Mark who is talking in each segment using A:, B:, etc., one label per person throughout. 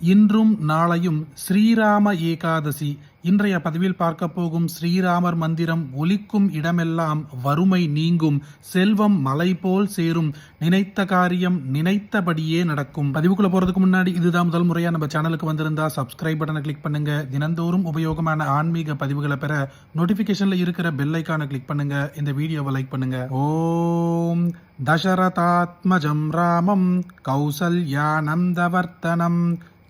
A: இன்றும் நாளையும் ஸ்ரீராம ஏகாதசி. இன்றைய பதிவில் பார்க்க போகும் ஸ்ரீராமர் மந்திரம் ஒலிக்கும் இடமெல்லாம் வறுமை நீங்கும் செல்வம் மலை போல் சேரும் நினைத்த காரியம் நினைத்தபடியே நடக்கும். பதிவுக்குள்ள போறதுக்கு முன்னாடி இதுதான் முதல் முறையா நம்ம சேனலுக்கு வந்திருந்தா சப்ஸ்கிரைப் பட்டனை கிளிக் பண்ணுங்க. தினந்தோறும் உபயோகமான ஆன்மீக பதிவுகளை பெற நோட்டிபிகேஷன்ல இருக்கிற பெல் ஐக்கானை கிளிக் பண்ணுங்க. இந்த வீடியோவை லைக் பண்ணுங்க. ஓம் தசரதாத்மஜம் ராமம் கௌசல்யானந்தவர்த்தனம்.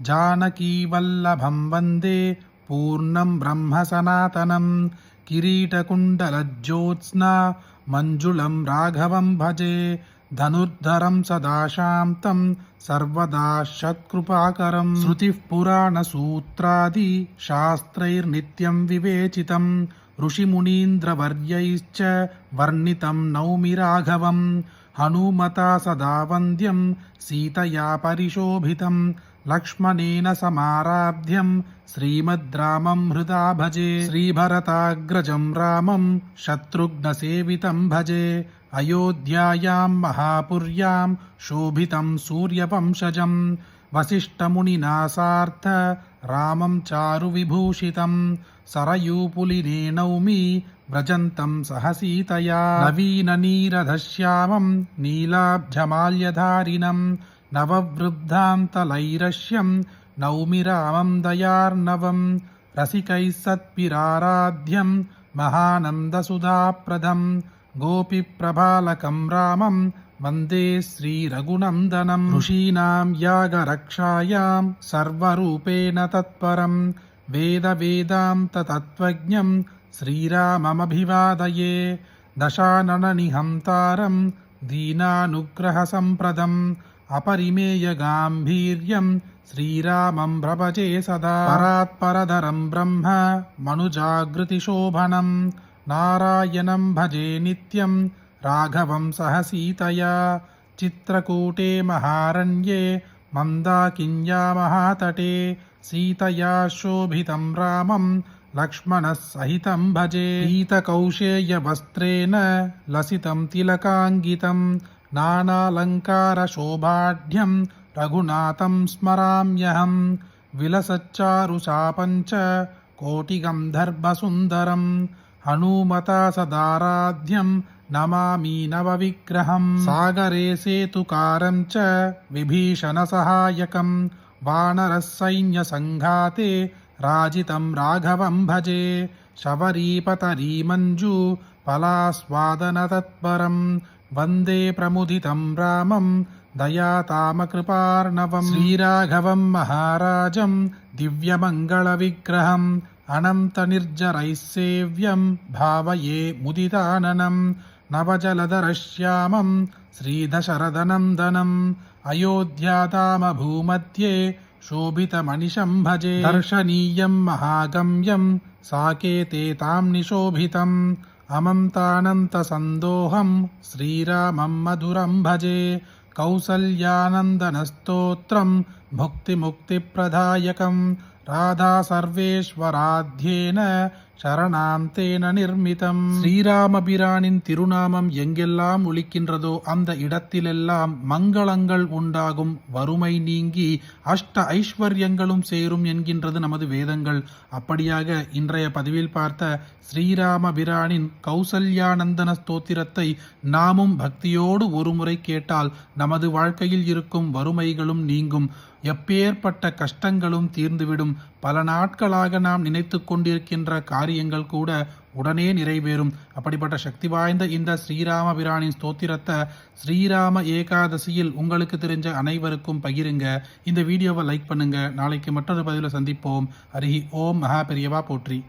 A: जानकीवल्लभं वन्दे पूर्णं ब्रह्मसनातनं किरीटकुण्डलज्योत्स्ना मञ्जुलं राघवं भजे धनुर्धरं सदा शान्तं सर्वदा शत्कृपाकरं श्रुतिः पुराणसूत्रादि शास्त्रैर्नित्यं विवेचितं ऋषिमुनीन्द्रवर्यैश्च वर्णितं नौमि राघवम् हनुमता सदा वन्द्यं सीतया परिशोभितं లక్ష్మణేన సమారాభ్యం శ్రీమద్రామం హృదా భజే శ్రీభరతాగ్రజం రామం శత్రుఘ్నసేవితం భజే అయోధ్యాయాం మహాపుర్యాం శోభితం సూర్యవంశజం వసిష్ఠమునినా సార్థ రామం చారువిభూషితం సరయూపులినే నౌమి వ్రజంతం సహసీతయా నవీనీరధశ్యామం నీలాబ్జమాల్యధారిణం नीलाब्जमाल्यधारिणं नववृद्धान्तलैरश्यं नौमि रामं दयार्णवं रसिकैः सत्पिराराध्यं महानन्दसुधाप्रदं गोपिप्रभालकं रामं वन्दे श्रीरघुनन्दनं ऋषीणां यागरक्षायां सर्वरूपेण तत्परं वेदवेदान्ततत्त्वज्ञं श्रीराममभिवादये दशानननिहन्तारं दीनानुग्रहसम्प्रदम् अपरिमेयगाम्भीर्यं श्रीरामं प्रभजे सदा परात्परधरं ब्रह्म मनुजागृतिशोभनं नारायणं भजे नित्यं राघवं सह सीतया चित्रकूटे महारण्ये मन्दाकिन्या महातटे सीतया शोभितं रामं लक्ष्मणः सहितं भजे पीतकौशेयवस्त्रेण लसितं तिलकाङ्गितं नानालङ्कारशोभाढ्यं रघुनाथं स्मराम्यहं विलसच्चारुशापं च कोटिगन्धर्वसुन्दरं हनूमता सदाराध्यं नमामि नवविग्रहं सागरे सेतुकारं च विभीषणसहायकं वानरः सैन्यसङ्घाते राजितं राघवं भजे शबरीपतरीमञ्जू पलास्वादनतत्परं वन्दे प्रमुदितं रामं दयातामकृपार्णवं श्रीराघवं महाराजं दिव्यमङ्गलविग्रहम् अनन्तनिर्जरैः सेव्यं भावये मुदिताननं नवजलधरश्यामं श्रीदशरथनन्दनम् अयोध्याधामभूमध्ये शोभितमनिशं भजे दर्शनीयं महागम्यं साकेते तां निशोभितम् अमन्तानन्तसन्दोहं श्रीरामं मधुरं भजे कौसल्यानन्दनस्तोत्रं भुक्तिमुक्तिप्रदायकं राधा सर्वेश्वराध्येन சரணாம் தேன நிர்மிதம். ஸ்ரீராமபிரானின் திருநாமம் எங்கெல்லாம் ஒலிக்கின்றதோ அந்த இடத்திலெல்லாம் மங்களங்கள் உண்டாகும். வறுமை நீங்கி அஷ்ட ஐஸ்வர்யங்களும் சேரும் என்கின்றது நமது வேதங்கள். அப்படியாக இன்றைய பதிவில் பார்த்த ஸ்ரீராமபிரானின் கௌசல்யானந்தன ஸ்தோத்திரத்தை நாமும் பக்தியோடு ஒருமுறை கேட்டால் நமது வாழ்க்கையில் இருக்கும் வறுமைகளும் நீங்கும். எப்பேற்பட்ட கஷ்டங்களும் தீர்ந்துவிடும். பல நாட்களாக நாம் நினைத்து கொண்டிருக்கின்ற காரியங்கள் கூட உடனே நிறைவேறும். அப்படிப்பட்ட சக்தி வாய்ந்த இந்த ஸ்ரீராம பிரானின் ஸ்தோத்திரத்தை ஸ்ரீராம ஏகாதசியில் உங்களுக்கு தெரிஞ்ச அனைவருக்கும் பகிருங்க. இந்த வீடியோவை லைக் பண்ணுங்க. நாளைக்கு மற்றொரு பதிவில் சந்திப்போம். அருகி ஓம் மகா பெரியவா போற்றி.